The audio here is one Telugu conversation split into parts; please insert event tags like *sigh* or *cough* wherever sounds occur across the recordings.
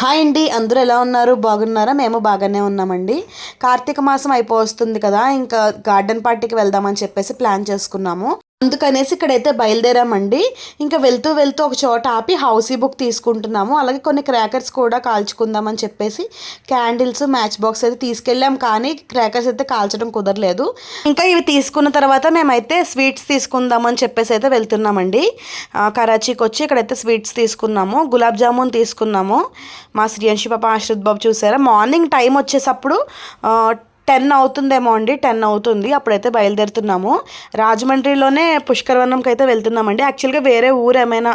హాయ్ అండి అందరూ ఎలా ఉన్నారు? బాగున్నారా? మేము బాగానే ఉన్నామండి. కార్తీక మాసం అయిపోతుంది కదా ఇంకా గార్డెన్ పార్టీకి వెళ్దామని చెప్పేసి ప్లాన్ చేసుకున్నాము. అందుకనేసి ఇక్కడైతే బయలుదేరామండి. ఇంకా వెళ్తూ వెళ్తూ ఒక చోట ఆపి హౌసీ బుక్ తీసుకుంటున్నాము. అలాగే కొన్ని క్రాకర్స్ కూడా కాల్చుకుందామని చెప్పేసి క్యాండిల్స్ మ్యాచ్ బాక్స్ అయితే తీసుకెళ్ళాం. కానీ క్రాకర్స్ అయితే కాల్చడం కుదరలేదు. ఇంకా ఇవి తీసుకున్న తర్వాత మేమైతే స్వీట్స్ తీసుకుందామని చెప్పేసి అయితే వెళ్తున్నామండి. కరాచీకి వచ్చి ఇక్కడైతే స్వీట్స్ తీసుకున్నాము. గులాబ్ జామున్ తీసుకున్నాము. మా శ్రీయంశి పాప ఆశ్రిత్ బాబు చూసారా? మార్నింగ్ టైం వచ్చేసప్పుడు టెన్ అవుతుందేమో అండి టెన్ అవుతుంది. అప్పుడైతే బయలుదేరుతున్నాము. రాజమండ్రిలోనే పుష్కరవనంకి అయితే వెళ్తున్నామండి. యాక్చువల్గా వేరే ఊరు ఏమైనా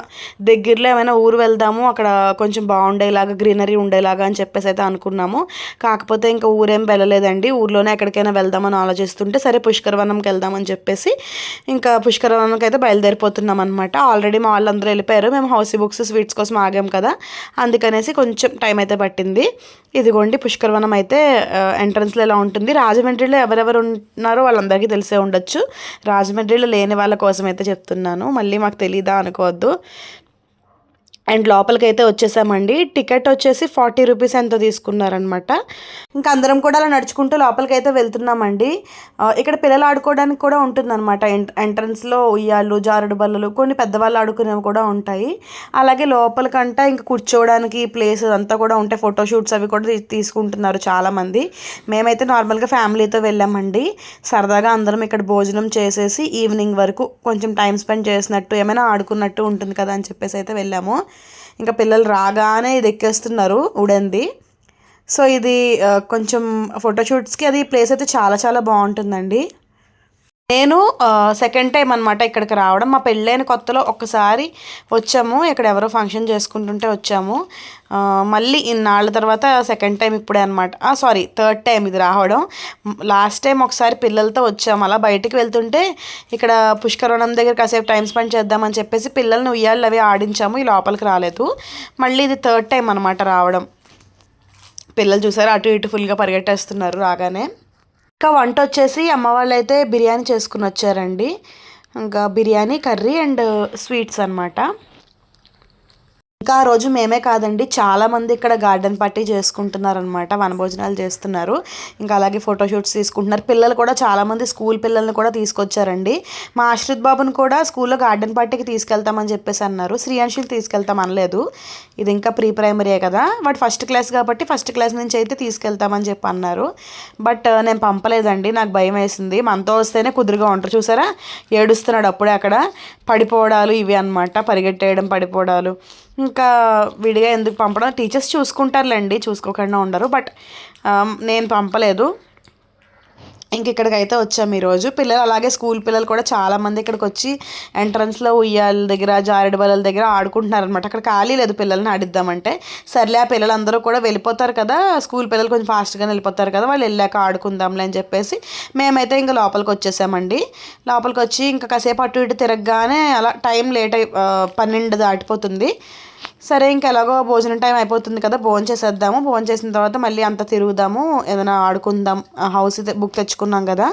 దగ్గరలో ఏమైనా ఊరు వెళ్దాము అక్కడ కొంచెం బాగుండేలాగా గ్రీనరీ ఉండేలాగా అని చెప్పేసి అయితే అనుకున్నాము. కాకపోతే ఇంకా ఊరేం వెళ్ళలేదండి. ఊర్లోనే ఎక్కడికైనా వెళ్దామని ఆలోచిస్తుంటే సరే పుష్కరవనంకి వెళ్దామని చెప్పేసి ఇంకా పుష్కరవనంకి అయితే బయలుదేరిపోతున్నాం అనమాట ఆల్రెడీ మా వాళ్ళందరూ వెళ్ళిపోయారు. మేము హౌసీ బుక్స్ స్వీట్స్ కోసం ఆగాం కదా. అందుకనేసి కొంచెం టైం అయితే పట్టింది. ఇదిగోండి పుష్కరవనం అయితే ఎంట్రన్స్లో ఎలా ఉంటుంది? రాజమండ్రిలో ఎవరెవరు ఉన్నారో వాళ్ళందరికీ తెలిసే ఉండొచ్చు. రాజమండ్రిలో లేని వాళ్ళ కోసం అయితే చెప్తున్నాను. మళ్ళీ మాకు తెలీదా అనుకోవద్దు. అండ్ లోపలికి అయితే వచ్చేసామండి. టికెట్ వచ్చేసి ఫార్టీ రూపీస్ ఎంతో తీసుకున్నారనమాట ఇంకా అందరం కూడా అలా నడుచుకుంటూ లోపలికి అయితే వెళ్తున్నామండి ఇక్కడ పిల్లలు ఆడుకోవడానికి కూడా ఉంటుందన్నమాట. ఎంట్రన్స్లో ఉయ్యాలు జారుడు బల్లలు కొన్ని పెద్దవాళ్ళు ఆడుకునేవి కూడా ఉంటాయి. అలాగే లోపలికంట ఇంకా కూర్చోవడానికి ప్లేస్ అంతా కూడా ఉంటాయి ఫోటోషూట్స్ అవి కూడా తీసుకుంటున్నారు చాలామంది. మేమైతే నార్మల్గా ఫ్యామిలీతో వెళ్ళామండి. సరదాగా అందరం ఇక్కడ భోజనం చేసేసి ఈవినింగ్ వరకు కొంచెం టైం స్పెండ్ చేసినట్టు ఏమైనా ఆడుకున్నట్టు ఉంటుంది కదా అని చెప్పేసి అయితే వెళ్ళాము. ఇంకా పిల్లలు రాగానే ఇది ఎక్కేస్తున్నారు ఉడంది. సో ఇది కొంచెం ఫోటోషూట్స్కి అది ప్లేస్ అయితే చాలా చాలా బాగుంటుందండి. నేను సెకండ్ టైం అనమాట ఇక్కడికి రావడం. మా పెళ్ళైన కొత్తలో ఒక్కసారి వచ్చాము. ఇక్కడ ఎవరో ఫంక్షన్ చేసుకుంటుంటే వచ్చాము. మళ్ళీ ఇన్నాళ్ళ తర్వాత సెకండ్ టైం ఇప్పుడే అనమాట సారీ థర్డ్ టైం ఇది రావడం. లాస్ట్ టైం ఒకసారి పిల్లలతో వచ్చాము. అలా బయటికి వెళ్తుంటే ఇక్కడ పుష్కరణం దగ్గర కాసేపు టైం స్పెండ్ చేద్దామని చెప్పేసి పిల్లల్ని ఉయ్యాళ్ళు అవి ఆడించాము. ఈ లోపలికి రాలేదు. మళ్ళీ ఇది థర్డ్ టైం అనమాట రావడం. పిల్లలు చూసారు? అటు ఇటు ఫుల్గా పరిగెట్టేస్తున్నారు రాగానే. ఇంకా వంట వచ్చేసి అమ్మ వాళ్ళు అయితే బిర్యానీ చేసుకుని వచ్చారండి ఇంకా బిర్యానీ కర్రీ అండ్ స్వీట్స్ అన్నమాట. ఇంకా ఆ రోజు మేమే కాదండి చాలామంది ఇక్కడ గార్డెన్ పార్టీ చేసుకుంటున్నారు అనమాట వనభోజనాలు చేస్తున్నారు. ఇంకా అలాగే ఫోటోషూట్స్ తీసుకుంటున్నారు. పిల్లలు కూడా చాలామంది స్కూల్ పిల్లల్ని కూడా తీసుకొచ్చారండి. మా ఆశ్రిత్ బాబుని కూడా స్కూల్లో గార్డెన్ పార్టీకి తీసుకెళ్తామని చెప్పేసి అన్నారు. శ్రీయాంశులు తీసుకెళ్తాం అనలేదు. ఇది ఇంకా ప్రీ ప్రైమరీయే కదా. వాడు ఫస్ట్ క్లాస్ కాబట్టి ఫస్ట్ క్లాస్ నుంచి అయితే తీసుకెళ్తామని చెప్పి అన్నారు. బట్ నేను పంపలేదండి. నాకు భయం వేసింది. మనతో వస్తేనే కుదురుగా ఉంటారు. చూసారా? ఏడుస్తున్నాడు అప్పుడే అక్కడ. పడిపోవడాలు ఇవి అన్నమాట. పరిగెట్టేయడం పడిపోవడాలు. ఇంకా విడిగా ఎందుకు పంపడం? టీచర్స్ చూసుకుంటారులేండి చూసుకోకుండా ఉండరు. బట్ నేను పంపలేదు. ఇంక ఇక్కడికి అయితే వచ్చాము ఈరోజు. పిల్లలు అలాగే స్కూల్ పిల్లలు కూడా చాలామంది ఇక్కడికి వచ్చి ఎంట్రన్స్లో ఉయ్యాల దగ్గర జారెడు బల్లల దగ్గర ఆడుకుంటున్నారు అనమాట అక్కడ ఖాళీ లేదు పిల్లల్ని ఆడిద్దామంటే. సర్లే ఆ పిల్లలందరూ కూడా వెళ్ళిపోతారు కదా. స్కూల్ పిల్లలు కొంచెం ఫాస్ట్గా వెళ్ళిపోతారు కదా. వాళ్ళు వెళ్ళాక ఆడుకుందాంలే అని చెప్పేసి మేమైతే ఇంకా లోపలికి వచ్చేసామండి. లోపలికి వచ్చి ఇంకా కాసేపు అటు ఇటు తిరగగానే అలా టైం లేట్ అయి పన్నెండు దాటిపోతుంది. సరే ఇంకా ఎలాగో భోజనం టైం అయిపోతుంది కదా భోజనం చేసేద్దాము. భోజనం చేసిన తర్వాత మళ్ళీ అంత తిరుగుదాము. ఏదైనా ఆడుకుందాం హౌస్ బుక్ తెచ్చుకున్నాం కదా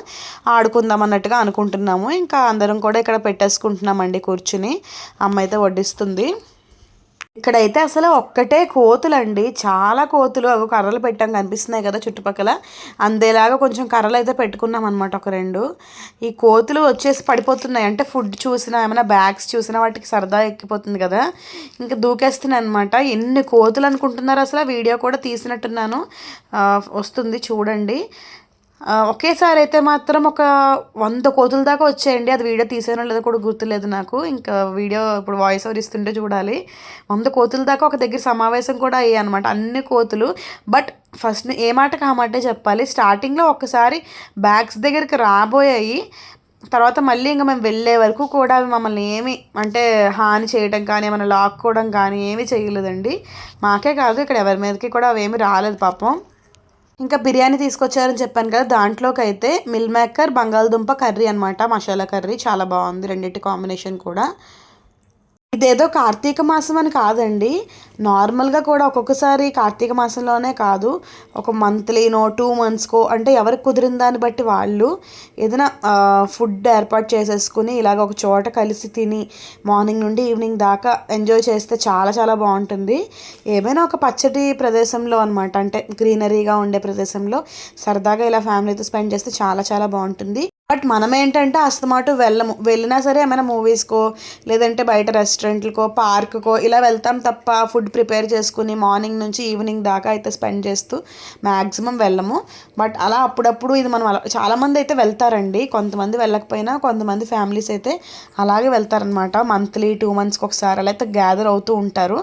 ఆడుకుందాం అన్నట్టుగా అనుకుంటున్నాము. ఇంకా అందరం కూడా ఇక్కడ పెట్టేసుకుంటున్నామండి కూర్చుని. అమ్మ అయితే వడ్డిస్తుంది. ఇక్కడైతే అసలు ఒక్కటే కోతులండి. చాలా కోతులు అవి కర్రలు పెట్టాం కనిపిస్తున్నాయి కదా చుట్టుపక్కల. అందేలాగా కొంచెం కర్రలు అయితే పెట్టుకున్నాం అనమాట ఒక రెండు. ఈ కోతులు వచ్చేసి పడిపోతున్నాయి. అంటే ఫుడ్ చూసినా ఏమైనా బ్యాగ్స్ చూసినా వాటికి సరదా ఎక్కిపోతుంది కదా. ఇంకా దూకేస్తున్నాయి అనమాట ఎన్ని కోతులు అనుకుంటున్నారు అసలు ఆ వీడియో కూడా తీసినట్టున్నాను. వస్తుంది చూడండి. ఒకేసారి అయితే మాత్రం ఒక వంద కోతుల దాకా వచ్చాయండి. అది వీడియో తీసానో లేదో కూడా గుర్తులేదు నాకు. ఇంకా వీడియో ఇప్పుడు వాయిస్ ఓవర్ ఇస్తుంటే చూడాలి. వంద కోతుల దాకా ఒక దగ్గర సమావేశం కూడా అయ్యాయి అనమాట అన్ని కోతులు. బట్ ఫస్ట్ ఏ మాటకి ఆ మాటే చెప్పాలి. స్టార్టింగ్లో ఒకసారి బ్యాగ్స్ దగ్గరికి రాబోయాయి. తర్వాత మళ్ళీ ఇంకా మేము వెళ్ళే వరకు కూడా అవి మమ్మల్ని ఏమి అంటే హాని చేయడం కానీ ఏమైనా లాక్కోవడం కానీ ఏమీ చేయలేదండి. మాకే కాదు ఇక్కడ ఎవరి మీదకి కూడా అవి రాలేదు పాపం. ఇంకా బిర్యానీ తీసుకొచ్చారని చెప్పాను కదా దాంట్లోకి అయితే మిల్ మేకర్ బంగాళదుంప కర్రీ అనమాట మసాలా కర్రీ చాలా బాగుంది రెండింటి కాంబినేషన్ కూడా. ఇదేదో కార్తీక మాసం అని కాదండి. నార్మల్గా కూడా ఒక్కొక్కసారి కార్తీక మాసంలోనే కాదు. ఒక మంత్లీనో టూ మంత్స్కో అంటే ఎవరికి కుదిరిన దాన్ని బట్టి వాళ్ళు ఏదైనా ఫుడ్ ఏర్పాటు చేసేసుకుని ఇలాగ ఒక చోట కలిసి తిని మార్నింగ్ నుండి ఈవినింగ్ దాకా ఎంజాయ్ చేస్తే చాలా చాలా బాగుంటుంది. ఏమైనా ఒక పచ్చటి ప్రదేశంలో అనమాట అంటే గ్రీనరీగా ఉండే ప్రదేశంలో సరదాగా ఇలా ఫ్యామిలీతో స్పెండ్ చేస్తే చాలా చాలా బాగుంటుంది. బట్ మనం ఏంటంటే అస్తమాటు వెళ్ళము. వెళ్ళినా సరే ఏమైనా మూవీస్కో లేదంటే బయట రెస్టారెంట్లకో పార్క్కో ఇలా వెళ్తాం తప్ప ఫుడ్ ప్రిపేర్ చేసుకుని మార్నింగ్ నుంచి ఈవినింగ్ దాకా అయితే స్పెండ్ చేస్తూ మ్యాక్సిమం వెళ్ళము. బట్ అలా అప్పుడప్పుడు ఇది మనం అలా చాలామంది అయితే వెళ్తారండి. కొంతమంది వెళ్ళకపోయినా కొంతమంది ఫ్యామిలీస్ అయితే అలాగే వెళ్తారనమాట. మంత్లీ టూ మంత్స్కి ఒకసారి అలా అయితే గ్యాదర్ అవుతూ ఉంటారు.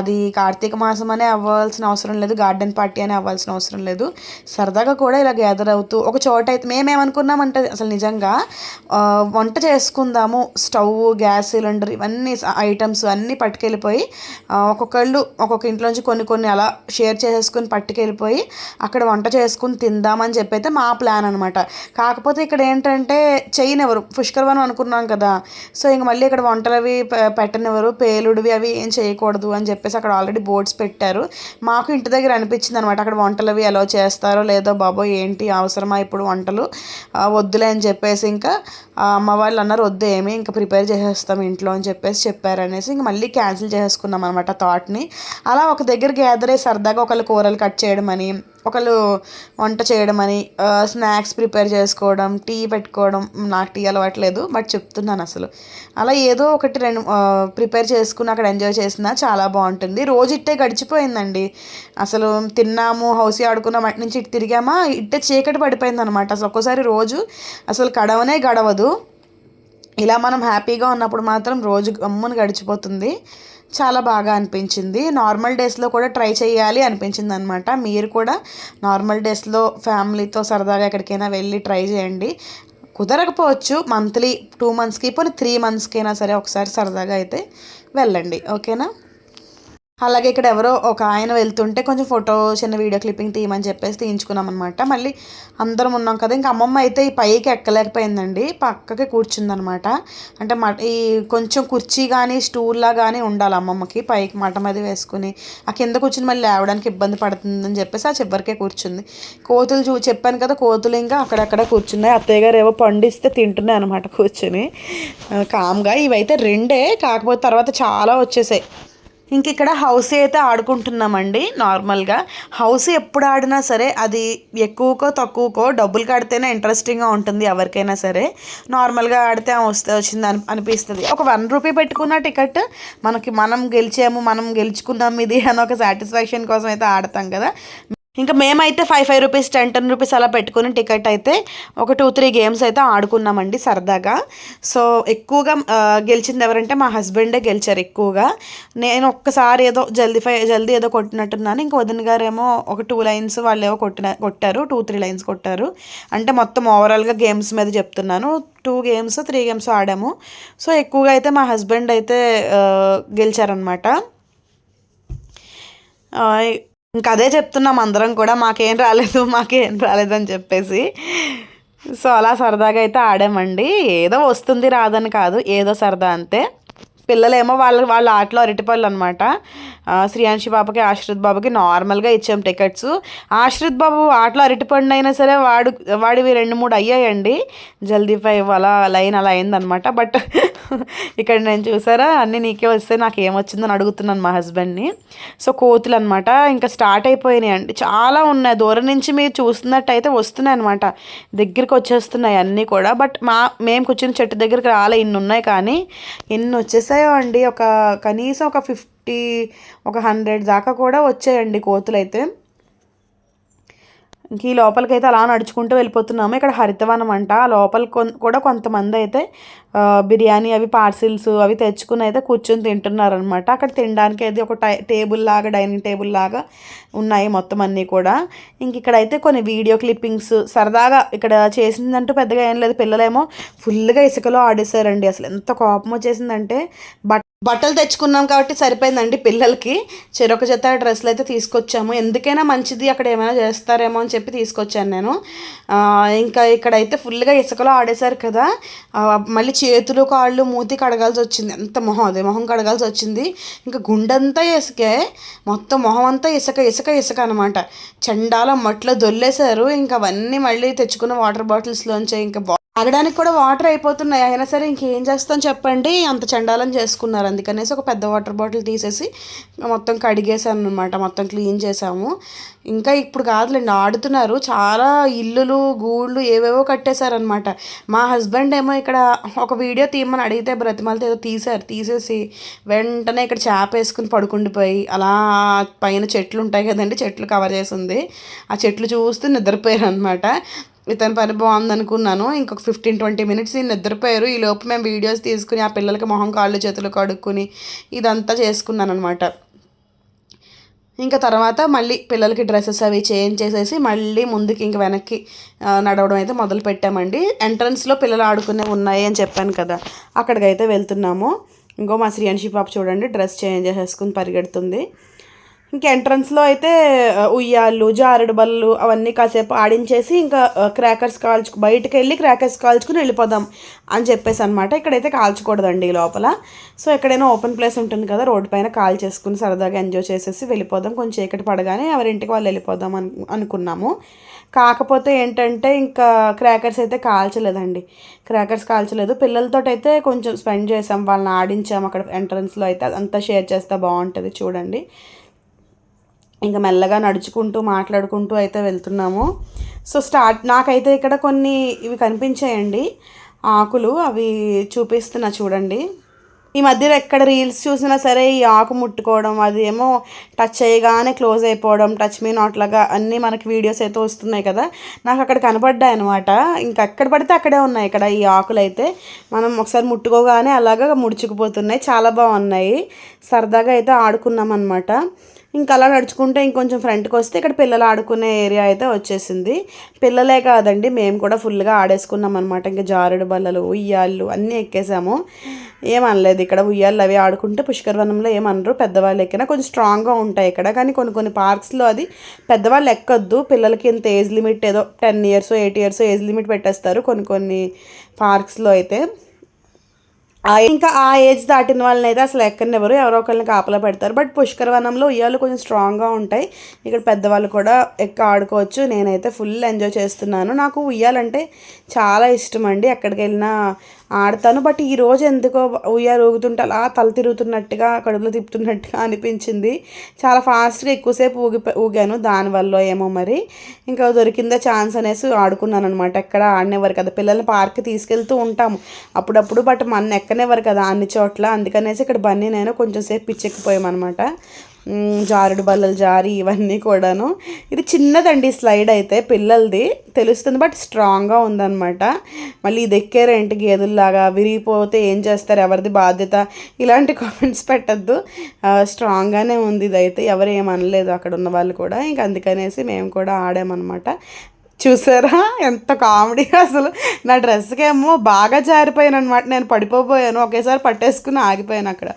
అది కార్తీక మాసం అనే అవ్వాల్సిన అవసరం లేదు. గార్డెన్ పార్టీ అనే అవ్వాల్సిన అవసరం లేదు. సరదాగా కూడా ఇలా గ్యాదర్ అవుతూ ఒక చోట అయితే మేమేమనుకున్నామంటే అసలు నిజంగా వంట చేసుకుందాము స్టవ్ గ్యాస్ సిలిండర్ ఇవన్నీ ఐటమ్స్ అన్నీ పట్టుకెళ్ళిపోయి ఒక్కొక్కళ్ళు ఒక్కొక్క ఇంట్లోంచి కొన్ని కొన్ని అలా షేర్ చేసేసుకుని పట్టుకెళ్ళిపోయి అక్కడ వంట చేసుకుని తిందామని చెప్పి అయితే మా ప్లాన్ అనమాట కాకపోతే ఇక్కడ ఏంటంటే చేయనివ్వరు. పుష్కర్వనం అనుకున్నాం కదా. సో ఇంక మళ్ళీ ఇక్కడ వంటలు అవి పెట్టనివ్వరు. పేలుడివి అవి ఏం చేయకూడదు అని చెప్పేసి అక్కడ ఆల్రెడీ బోర్డ్స్ పెట్టారు. మాకు ఇంటి దగ్గర అనిపించింది అనమాట అక్కడ వంటలు అవి ఎలా చేస్తారో లేదో బాబో ఏంటి అవసరమా ఇప్పుడు వంటలు? వద్దులే అని చెప్పేసి ఇంకా అమ్మ వాళ్ళు అన్నారు వద్దు ఏమి ఇంకా ప్రిపేర్ చేసేస్తాం ఇంట్లో అని చెప్పేసి చెప్పారనేసి ఇంక మళ్ళీ క్యాన్సిల్ చేసేసుకున్నాం అనమాట థాట్ని అలా ఒక దగ్గర గ్యాదర్ అయ్యి సరదాగా ఒకళ్ళు కూరలు కట్ చేయడం అని ఒకళ్ళు వంట చేయడం అని స్నాక్స్ ప్రిపేర్ చేసుకోవడం టీ పెట్టుకోవడం నాకు టీ అలవాట్లేదు బట్ చెప్తున్నాను అసలు. అలా ఏదో ఒకటి రెండు ప్రిపేర్ చేసుకుని అక్కడ ఎంజాయ్ చేసినా చాలా బాగుంటుంది. రోజు ఇట్టే గడిచిపోయిందండి. అసలు తిన్నాము హౌసీ ఆడుకున్నాం అటు నుంచి ఇటు తిరిగామా ఇట్టే చీకటి పడిపోయింది అనమాట అసలు ఒక్కోసారి రోజు అసలు గడవనే గడవదు. ఇలా మనం హ్యాపీగా ఉన్నప్పుడు మాత్రం రోజు గమ్మును గడిచిపోతుంది. చాలా బాగా అనిపించింది. నార్మల్ డేస్లో కూడా ట్రై చేయాలి అనిపించింది అనమాట మీరు కూడా నార్మల్ డేస్లో ఫ్యామిలీతో సరదాగా ఎక్కడికైనా వెళ్ళి ట్రై చేయండి. కుదరకపోవచ్చు మంత్లీ టూ మంత్స్కి పోనీ త్రీ మంత్స్కైనా సరే ఒకసారి సరదాగా అయితే వెళ్ళండి. ఓకేనా అలాగే ఇక్కడ ఎవరో ఒక ఆయన వెళ్తుంటే కొంచెం ఫోటో చిన్న వీడియో క్లిప్పింగ్ తీయమని చెప్పేసి తీయించుకున్నాం అనమాట మళ్ళీ అందరం ఉన్నాం కదా ఇంకా అమ్మమ్మ అయితే ఈ పైకి ఎక్కలేకపోయిందండి. పక్కకి కూర్చుందనమాట అంటే మట ఈ కొంచెం కుర్చీ కానీ స్టూల్లా కానీ ఉండాలి అమ్మమ్మకి పైకి మట మీద వేసుకుని. ఆ కింద కూర్చుని మళ్ళీ లేవడానికి ఇబ్బంది పడుతుందని చెప్పేసి ఆ చివరికే కూర్చుంది. కోతులు చూ చెప్పాను కదా కోతులు ఇంకా అక్కడక్కడ కూర్చున్నాయి. అత్తయ్య గారు ఏవో పండిస్తే తింటున్నాయి అనమాట కూర్చుని. కామ్గా ఇవైతే రెండే కాకపోతే తర్వాత చాలా వచ్చేసాయి. ఇంక ఇక్కడ హౌస్ అయితే ఆడుకుంటున్నామండి నార్మల్గా. హౌస్ ఎప్పుడు ఆడినా సరే అది ఎక్కువకో తక్కువకో డబ్బులు కడితేనే ఇంట్రెస్టింగ్గా ఉంటుంది ఎవరికైనా సరే. నార్మల్గా ఆడితే వస్తే వచ్చింది అని అనిపిస్తుంది. ఒక వన్ రూపీ పెట్టుకున్న టికెట్ మనకి మనం గెలిచాము మనం గెలుచుకున్నాం ఇది అని ఒక సాటిస్ఫాక్షన్ కోసం అయితే ఆడతాం కదా. ఇంకా మేమైతే five five rupees ten ten rupees అలా పెట్టుకుని టికెట్ అయితే ఒక టూ త్రీ గేమ్స్ అయితే ఆడుకున్నామండి సరదాగా. సో ఎక్కువగా గెలిచింది ఎవరంటే మా హస్బెండే గెలిచారు ఎక్కువగా. నేను ఒక్కసారి ఏదో జల్దీ ఫై జల్దీ ఏదో కొట్టినట్టున్నాను. ఇంక వదిన గారేమో ఒక టూ లైన్స్ వాళ్ళు ఏవో కొట్టిన కొట్టారు టూ త్రీ లైన్స్ కొట్టారు. అంటే మొత్తం ఓవరాల్గా గేమ్స్ మీద చెప్తున్నాను. టూ గేమ్స్ త్రీ గేమ్స్ ఆడాము. సో ఎక్కువగా అయితే మా హస్బెండ్ అయితే గెలిచారనమాట ఇంకా అదే చెప్తున్నాం అందరం కూడా మాకేం రాలేదు మాకేం రాలేదని చెప్పేసి. సో అలా సరదాగా అయితే ఆడామండి. ఏదో వస్తుంది రాదని కాదు ఏదో సరదా అంతే. పిల్లలేమో వాళ్ళ వాళ్ళ ఆటలో అరటిపళ్ళు అనమాట శ్రీయాంశి బాబుకి ఆశ్రిత్ బాబుకి నార్మల్గా ఇచ్చాం టికెట్స్. ఆశ్రిత్ బాబు ఆటలో అరటిపండు అయినా సరే వాడు వాడివి రెండు మూడు అయ్యాయండి. జల్దీ ఫైవ్ అలా లైన్ అలా అయిందనమాట బట్ ఇక్కడ నేను చూసారా? అన్నీ నీకే వస్తే నాకు ఏమొచ్చిందని అడుగుతున్నాను మా హస్బెండ్ని. సో కోతులు అనమాట ఇంకా స్టార్ట్ అయిపోయినాయి అండి. చాలా ఉన్నాయి. దూరం నుంచి మీరు చూస్తున్నట్టయితే వస్తున్నాయి అనమాట దగ్గరికి వచ్చేస్తున్నాయి అన్నీ కూడా. బట్ మా మేము కూర్చున్న చెట్టు దగ్గరికి రాలే. ఇన్ని ఉన్నాయి కానీ ఇన్ని వచ్చేసాయో అండి. ఒక కనీసం ఒక ఫిఫ్టీ ఒక హండ్రెడ్ దాకా కూడా వచ్చాయండి కోతులు అయితే ఇంక ఈ లోపలికైతే అలా నడుచుకుంటూ వెళ్ళిపోతున్నాము. ఇక్కడ హరితవనం అంట. ఆ లోపల కూడా కొంతమంది అయితే బిర్యానీ అవి పార్సిల్స్ అవి తెచ్చుకుని అయితే కూర్చొని తింటున్నారనమాట అక్కడ తినడానికి అయితే ఒక టేబుల్ లాగా డైనింగ్ టేబుల్ లాగా ఉన్నాయి మొత్తం అన్నీ కూడా. ఇంక ఇక్కడైతే కొన్ని వీడియో క్లిప్పింగ్స్ సరదాగా ఇక్కడ చేసిందంటూ పెద్దగా ఏం లేదు. పిల్లలేమో ఫుల్గా ఇసుకలో ఆడేశారండి. అసలు ఎంత కోపం వచ్చేసిందంటే బట్ బట్టలు తెచ్చుకున్నాం కాబట్టి సరిపోయిందండి పిల్లలకి. చెరొక జత డ్రెస్సులు అయితే తీసుకొచ్చాము. ఎందుకైనా మంచిది అక్కడ ఏమైనా చేస్తారేమో అని చెప్పి తీసుకొచ్చాను నేను. ఇంకా ఇక్కడైతే ఫుల్గా ఇసుకలో ఆడేశారు కదా. మళ్ళీ చేతులు కాళ్ళు మూతి కడగాల్సి వచ్చింది. ఎంత మొహం అదే మొహం కడగాల్సి వచ్చింది. ఇంకా గుండంతా ఇసుకే. మొత్తం మొహం అంతా ఇసుక ఇసుక ఇసుక అనమాట చండాల మట్లో దొల్లేశారు. ఇంకా అవన్నీ మళ్ళీ తెచ్చుకున్న వాటర్ బాటిల్స్లోంచి ఇంకా తాగడానికి కూడా వాటర్ అయిపోతున్నాయి. అయినా సరే ఇంకేం చేస్తాం చెప్పండి. అంత చండాలని చేసుకున్నారు. అందుకనేసి ఒక పెద్ద వాటర్ బాటిల్ తీసేసి మొత్తం కడిగేసాను అనమాట మొత్తం క్లీన్ చేసాము ఇంకా ఇప్పుడు కాదులేండి ఆడుతున్నారు. చాలా ఇల్లులు గూళ్ళు ఏవేవో కట్టేశారనమాట మా హస్బెండ్ ఏమో ఇక్కడ ఒక వీడియో తీయమని అడిగితే బ్రతిమాలతో ఏదో తీశారు. తీసేసి వెంటనే ఇక్కడ చేప వేసుకుని పడుకుండిపోయి అలా పైన చెట్లు ఉంటాయి కదండి చెట్లు కవర్ చేసింది ఆ చెట్లు చూస్తూ నిద్రపోయారు అనమాట ఇతని పని బాగుంది అనుకున్నాను ఇంకొక ఫిఫ్టీన్ ట్వంటీ మినిట్స్ నిద్రపోయారు. ఈ లోపు మేము వీడియోస్ తీసుకుని ఆ పిల్లలకి మొహం కాళ్ళు చేతులు కడుక్కుని ఇదంతా చేసుకున్నాను అనమాట ఇంకా తర్వాత మళ్ళీ పిల్లలకి డ్రెస్సెస్ అవి చేంజ్ చేసేసి మళ్ళీ ముందుకి ఇంక వెనక్కి నడవడం అయితే మొదలు పెట్టామండి. ఎంట్రన్స్లో పిల్లలు ఆడుకునే ఉన్నాయి అని చెప్పాను కదా అక్కడికైతే వెళ్తున్నాము. ఇంకో మా శ్రీయాన్షి పాప చూడండి డ్రెస్ చేంజ్ చేసేసుకుని పరిగెడుతుంది. ఇంకా ఎంట్రన్స్లో అయితే ఉయ్యాలు జారుడు బళ్ళు అవన్నీ కాసేపు ఆడించేసి ఇంకా క్రాకర్స్ కాల్చు బయటకు వెళ్ళి క్రాకర్స్ కాల్చుకుని వెళ్ళిపోదాం అని చెప్పేసి అనమాట ఇక్కడైతే కాల్చకూడదండి ఈ లోపల. సో ఎక్కడైనా ఓపెన్ ప్లేస్ ఉంటుంది కదా రోడ్డు పైన కాల్ చేసుకుని సరదాగా ఎంజాయ్ చేసేసి వెళ్ళిపోదాం. కొంచెం చీకటి పడగానే ఎవరింటికి వాళ్ళు వెళ్ళిపోదాం అను అనుకున్నాము. కాకపోతే ఏంటంటే ఇంకా క్రాకర్స్ అయితే కాల్చలేదండి. క్రాకర్స్ కాల్చలేదు. పిల్లలతో అయితే కొంచెం స్పెండ్ చేసాం. వాళ్ళని ఆడించాం. అక్కడ ఎంట్రన్స్లో అయితే అంతా షేర్ చేస్తే బాగుంటుంది చూడండి. ఇంకా మెల్లగా నడుచుకుంటూ మాట్లాడుకుంటూ అయితే వెళ్తున్నాము. సో స్టార్ట్ నాకైతే ఇక్కడ కొన్ని ఇవి కనిపించాయండి. ఆకులు అవి చూపిస్తున్నా చూడండి. ఈ మధ్యలో ఎక్కడ రీల్స్ చూసినా సరే ఈ ఆకు ముట్టుకోవడం అది ఏమో టచ్ చేయగానే క్లోజ్ అయిపోవడం టచ్ మీ నాట్ లాగా అన్నీ మనకి వీడియోస్ అయితే వస్తున్నాయి కదా. నాకు అక్కడ కనపడ్డాయి అనమాట ఇంకా ఎక్కడ పడితే అక్కడే ఉన్నాయి ఇక్కడ ఈ ఆకులు అయితే. మనం ఒకసారి ముట్టుకోగానే అలాగా ముడుచుకుపోతున్నాయి. చాలా బాగున్నాయి. సరదాగా అయితే ఆడుకున్నాం అనమాట ఇంకా అలా నడుచుకుంటే ఇంకొంచెం ఫ్రంట్కి వస్తే ఇక్కడ పిల్లలు ఆడుకునే ఏరియా అయితే వచ్చేసింది. పిల్లలే కాదండి మేము కూడా ఫుల్గా ఆడేసుకున్నాం అనమాట ఇంకా జారుడు బల్లలు ఉయ్యాళ్ళు అన్నీ ఎక్కేసాము. ఏమనలేదు ఇక్కడ ఉయ్యాళ్ళు అవి ఆడుకుంటే పుష్కరవనంలో ఏమనరు పెద్దవాళ్ళు ఎక్కినా కొంచెం స్ట్రాంగ్గా ఉంటాయి ఇక్కడ. కానీ కొన్ని కొన్ని పార్క్స్లో అది పెద్దవాళ్ళు ఎక్కద్దు పిల్లలకి ఇంత ఏజ్ లిమిట్ ఏదో ten years eight years age limit పెట్టేస్తారు కొన్ని కొన్ని పార్క్స్లో అయితే. ఇంకా ఆ ఏజ్ దాటిన వాళ్ళని అయితే అసలు ఎక్కడెవరు ఎవరో ఒకరిని కాపలా పెడతారు. బట్ పుష్కరవనంలో ఉయ్యాలు కొంచెం స్ట్రాంగ్గా ఉంటాయి. ఇక్కడ పెద్దవాళ్ళు కూడా ఎక్క ఆడుకోవచ్చు. నేనైతే ఫుల్ ఎంజాయ్ చేస్తున్నాను. నాకు ఉయ్యాలంటే చాలా ఇష్టం అండి. ఎక్కడికి వెళ్ళినా ఆడతాను బట్ ఈ రోజు ఎందుకో ఉయ్యాలు ఊగుతుంటే అలా తల తిరుగుతున్నట్టుగా కడుపులో తిప్పుతున్నట్టుగా అనిపించింది. చాలా ఫాస్ట్గా ఎక్కువసేపు ఊగి ఊగాను. దానివల్ల ఏమో మరి. ఇంకా దొరికిందే ఛాన్స్ అనేసి ఆడుకున్నాను అనమాట ఎక్కడ ఆడనేవారు కదా. పిల్లల్ని పార్క్కి తీసుకెళ్తూ ఉంటాము అప్పుడప్పుడు బట్ మన ఎక్కనేవారు కదా అన్ని చోట్ల. అందుకనేసి ఇక్కడ బన్నీ నేను కొంచెం సేపు పిచ్చెక్కిపోయామన్నమాట. జారుడు బల్లలు జారి ఇవన్నీ కూడాను. ఇది చిన్నదండి స్లైడ్ అయితే పిల్లలది తెలుస్తుంది బట్ స్ట్రాంగ్గా ఉందన్నమాట. మళ్ళీ ఇది ఎక్కారేంటి గేదెల్లాగా విరిగిపోతే ఏం చేస్తారు ఎవరిది బాధ్యత? ఇలాంటి *laughs* కామెంట్స్ పెట్టద్దు. స్ట్రాంగ్గానే ఉంది ఇదైతే ఎవరు ఏమనలేదు అక్కడ ఉన్న వాళ్ళు కూడా. ఇంక అందుకనేసి మేము కూడా ఆడామన్నమాట. చూసారా? ఎంత కామెడీ *laughs* అసలు. నా డ్రెస్కేమో బాగా జారిపోయాను అనమాట నేను పడిపోయాను ఒకేసారి పట్టేసుకుని ఆగిపోయాను అక్కడ.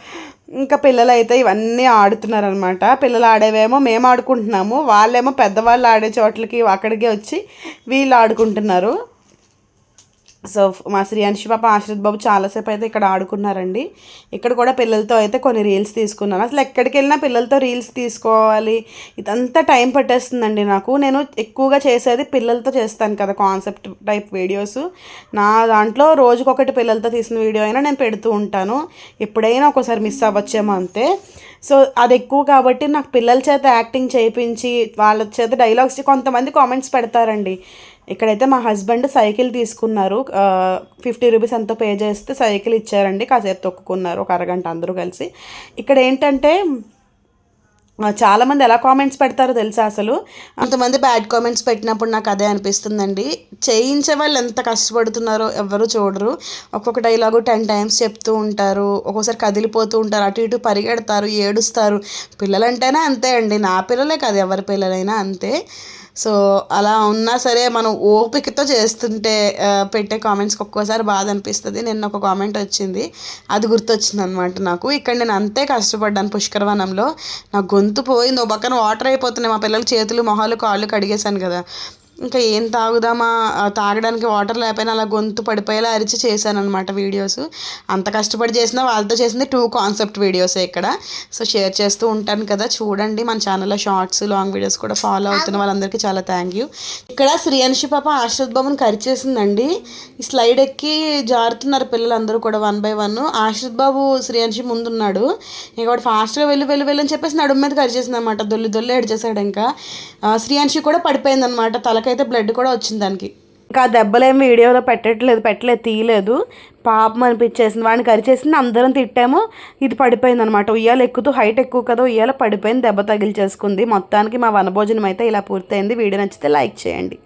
ఇంకా పిల్లలు అయితే ఇవన్నీ ఆడుతున్నారు అనమాట పిల్లలు ఆడేవేమో మేము ఆడుకుంటున్నాము వాళ్ళేమో పెద్దవాళ్ళు ఆడే చోట్లకి అక్కడికి వచ్చి వీళ్ళు ఆడుకుంటున్నారు. సో మా శ్రీయాన్షి పాప ఆశ్రిత్ బాబు చాలాసేపు అయితే ఇక్కడ ఆడుకున్నారండి. ఇక్కడ కూడా పిల్లలతో అయితే కొన్ని రీల్స్ తీసుకున్నాను. అసలు ఎక్కడికి వెళ్ళినా పిల్లలతో రీల్స్ తీసుకోవాలి. ఇదంతా టైం పట్టేస్తుందండి నాకు. నేను ఎక్కువగా చేసేది పిల్లలతో చేస్తాను కదా కాన్సెప్ట్ టైప్ వీడియోస్ నా దాంట్లో రోజుకొకటి పిల్లలతో తీసిన వీడియో అయినా నేను పెడుతూ ఉంటాను. ఎప్పుడైనా ఒకసారి మిస్ అవ్వచ్చేమో అంతే. సో అది ఎక్కువ కాబట్టి నాకు పిల్లల చేత యాక్టింగ్ చేయించి వాళ్ళ చేత డైలాగ్స్ కొంతమంది కామెంట్స్ పెడతారండి. ఇక్కడైతే మా హస్బెండ్ సైకిల్ తీసుకున్నారు. ఫిఫ్టీ రూపీస్ ఎంతో పే చేస్తే సైకిల్ ఇచ్చారండి. కాసేపు తొక్కుకున్నారు. ఒక అరగంట అందరూ కలిసి. ఇక్కడ ఏంటంటే చాలామంది ఎలా కామెంట్స్ పెడతారో తెలుసా అసలు? అంతమంది బ్యాడ్ కామెంట్స్ పెట్టినప్పుడు నాకు అదే అనిపిస్తుందండి. చేయించే వాళ్ళు ఎంత కష్టపడుతున్నారో ఎవరు చూడరు. ఒక్కొక్క డైలాగు టెన్ టైమ్స్ చెప్తూ ఉంటారు. ఒక్కోసారి కదిలిపోతూ ఉంటారు. అటు ఇటు పరిగెడతారు ఏడుస్తారు. పిల్లలంటేనే అంతే అండి. నా పిల్లలే కాదు ఎవరి పిల్లలైనా అంతే. సో అలా ఉన్నా సరే మనం ఓపికతో చేస్తుంటే పెట్టే కామెంట్స్కి ఒక్కోసారి బాధ అనిపిస్తుంది. నిన్న ఒక కామెంట్ వచ్చింది. అది గుర్తొచ్చింది అనమాట నాకు. ఇక్కడ నేను అంతే కష్టపడ్డాను పుష్కరవనంలో నా గొంతు పోయింది. ఓ పక్కన వాటర్ అయిపోతున్నాయి. మా పిల్లల చేతులు మొహాలు కాళ్ళు కడిగేశాను కదా. ఇంకా ఏం తాగుదామా? తాగడానికి వాటర్ లేకపోయినా అలా గొంతు పడిపోయేలా అరిచి చేశాను అనమాట వీడియోస్. అంత కష్టపడి చేసినా వాళ్ళతో చేసింది టూ కాన్సెప్ట్ వీడియోసే ఇక్కడ. సో షేర్ చేస్తూ ఉంటాను కదా చూడండి మన ఛానల్లో షార్ట్స్ లాంగ్ వీడియోస్ కూడా ఫాలో అవుతున్న వాళ్ళందరికీ చాలా థ్యాంక్ యూ ఇక్కడ శ్రీయాన్షి పాప ఆశ్రద్ బాబుని కరిచేసిందండి. ఈ స్లైడ్ ఎక్కి జారుతున్నారు పిల్లలందరూ కూడా వన్ బై వన్ ఆశ్రద్ బాబు శ్రీయాన్షి ముందున్నాడు. ఇంకా వాడు ఫాస్ట్గా వెళ్ళి వెళ్ళి వెళ్ళి అని చెప్పేసి నడుము మీద కరిచేసింది అనమాట దొల్లి దొల్లి ఏడ్చేసాడు ఇంకా. ఆ, శ్రీయాన్షి కూడా పడిపోయిందనమాట తల నాకైతే బ్లడ్ కూడా వచ్చింది దానికి. ఇంకా దెబ్బలేం వీడియోలో పెట్టట్లేదు పెట్టలేదు తీయలేదు. పాపం అనిపించేసింది వాడిని కరిచేసింది అందరం తిట్టాము. ఇది పడిపోయింది అనమాట ఉయ్యాల ఎక్కుతూ హైట్ ఎక్కువ కదా ఉయ్యాల పడిపోయింది దెబ్బ తగిలిచేసుకుంది. మొత్తానికి మా వనభోజనం అయితే ఇలా పూర్తయింది. వీడియో నచ్చితే లైక్ చేయండి.